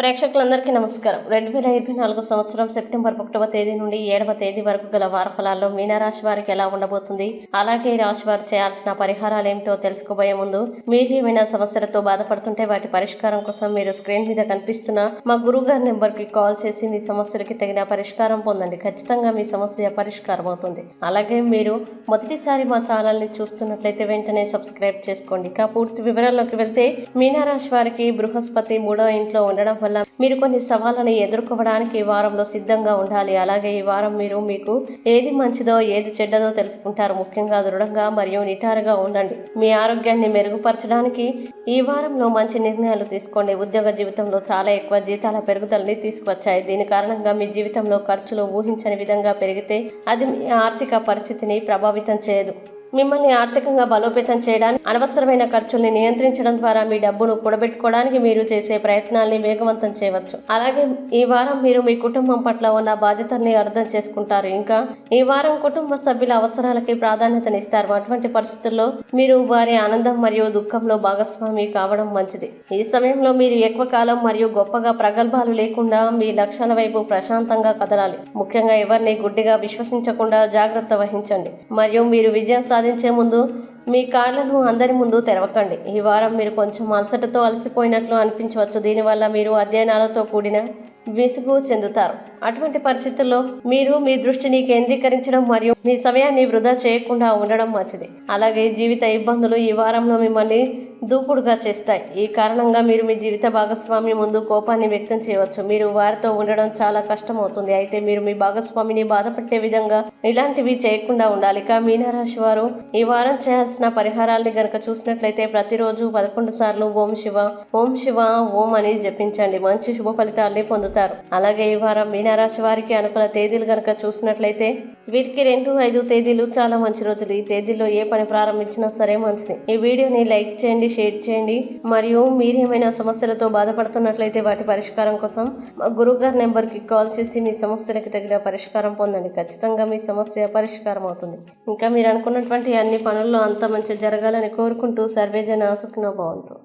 ప్రేక్షకులందరికీ నమస్కారం. రెండు వేల ఇరవై నాలుగు సంవత్సరం సెప్టెంబర్ ఒకటవ తేదీ నుండి ఏడవ తేదీ వరకు గల వార ఫలాల్లో మీనరాశి వారికి ఎలా ఉండబోతుంది? అలాగే ఈ రాశి వారు చేయాల్సిన పరిహారాలు ఏమిటో తెలుసుకోబోయే ముందు మీరు ఏమైనా సమస్యలతో బాధపడుతుంటే వాటి పరిష్కారం కోసం మీరు స్క్రీన్ మీద కనిపిస్తున్న మా గురువు గారి నెంబర్కి కాల్ చేసి మీ సమస్యలకి తగిన పరిష్కారం పొందండి. ఖచ్చితంగా మీ సమస్య పరిష్కారం అవుతుంది అలాగే మీరు మొదటిసారి మా ఛానల్ని చూస్తున్నట్లయితే వెంటనే సబ్స్క్రైబ్ చేసుకోండి. ఇక పూర్తి వివరాల్లోకి వెళ్తే మీనరాశి వారికి బృహస్పతి మూడో ఇంట్లో ఉండడం వల్ల మీరు కొన్ని సవాళ్ళను ఎదుర్కోవడానికి ఈ వారంలో సిద్ధంగా ఉండాలి. అలాగే ఈ వారం మీరు మీకు ఏది మంచిదో ఏది చెడ్డదో తెలుసుకుంటారు. ముఖ్యంగా దృఢంగా మరియు నిటారుగా ఉండండి. మీ ఆరోగ్యాన్ని మెరుగుపరచడానికి ఈ వారంలో మంచి నిర్ణయాలు తీసుకోండి. ఉద్యోగ జీవితంలో చాలా ఎక్కువ జీతాల పెరుగుదలని తీసుకువచ్చాయి. దీని కారణంగా మీ జీవితంలో ఖర్చులు ఊహించని విధంగా పెరిగితే అది మీ ఆర్థిక పరిస్థితిని ప్రభావితం చేయదు. మిమ్మల్ని ఆర్థికంగా బలోపేతం చేయడానికి అనవసరమైన ఖర్చుల్ని నియంత్రించడం ద్వారా మీ డబ్బును కూడబెట్టుకోవడానికి మీరు చేసే ప్రయత్నాల్ని వేగవంతం చేయవచ్చు. అలాగే ఈ వారం మీరు మీ కుటుంబం పట్ల ఉన్న బాధ్యతల్ని అర్థం చేసుకుంటారు. ఇంకా ఈ వారం కుటుంబ సభ్యుల అవసరాలకి ప్రాధాన్యతనిస్తారు. అటువంటి పరిస్థితుల్లో మీరు వారి ఆనందం మరియు దుఃఖంలో భాగస్వామి కావడం మంచిది. ఈ సమయంలో మీరు ఎక్కువ కాలం మరియు గొప్పగా ప్రగల్భాలు లేకుండా మీ లక్ష్యాల వైపు ప్రశాంతంగా కదలాలి. ముఖ్యంగా ఎవరిని గుడ్డిగా విశ్వసించకుండా జాగ్రత్త వహించండి. మరియు మీరు విజయం సాధించే ముందు మీ కార్లను అందరి ముందు తెరవకండి. ఈ వారం మీరు కొంచెం అలసటతో అలసిపోయినట్లు అనిపించవచ్చు. దీనివల్ల మీరు అధ్యయనాలతో కూడిన విసుగు చెందుతారు. అటువంటి పరిస్థితుల్లో మీరు మీ దృష్టిని కేంద్రీకరించడం మరియు మీ సమయాన్ని వృధా చేయకుండా ఉండడం మంచిది. అలాగే జీవిత ఇబ్బందులు ఈ వారంలో మిమ్మల్ని దూకుడుగా చేస్తాయి. ఈ కారణంగా మీరు మీ జీవిత భాగస్వామి ముందు కోపాన్ని వ్యక్తం చేయవచ్చు. మీరు వారితో ఉండడం చాలా కష్టమవుతుంది. అయితే మీరు మీ భాగస్వామిని బాధపట్టే విధంగా ఇలాంటివి చేయకుండా ఉండాలి. ఇక మీనరాశి వారు ఈ వారం చేయాల్సిన పరిహారాల్ని గనక చూసినట్లయితే ప్రతిరోజు పదకొండు సార్లు ఓం శివ ఓం శివ ఓం అని జపించండి. మంచి శుభ ఫలితాల్ని పొందుతారు. అలాగే ఈ వారం మీనరాశి వారికి అనుకున్న తేదీలు కనుక చూసినట్లయితే వీరికి రెండు ఐదు తేదీలు చాలా మంచి రోజులు. ఈ తేదీల్లో ఏ పని ప్రారంభించినా సరే మంచిది. ఈ వీడియోని లైక్ చేయండి షేర్ చేయండి. మరియు మీరు ఏమైనా సమస్యలతో బాధపడుతున్నట్లయితే వాటి పరిష్కారం కోసం మా గురువు గారి నెంబర్కి కాల్ చేసి మీ సమస్యలకు తగిన పరిష్కారం పొందండి. ఖచ్చితంగా మీ సమస్య పరిష్కారం అవుతుంది. ఇంకా మీరు అనుకున్నటువంటి అన్ని పనుల్లో అంత మంచి జరగాలని కోరుకుంటూ సర్వేజన ఆసుకున్న భావంతో.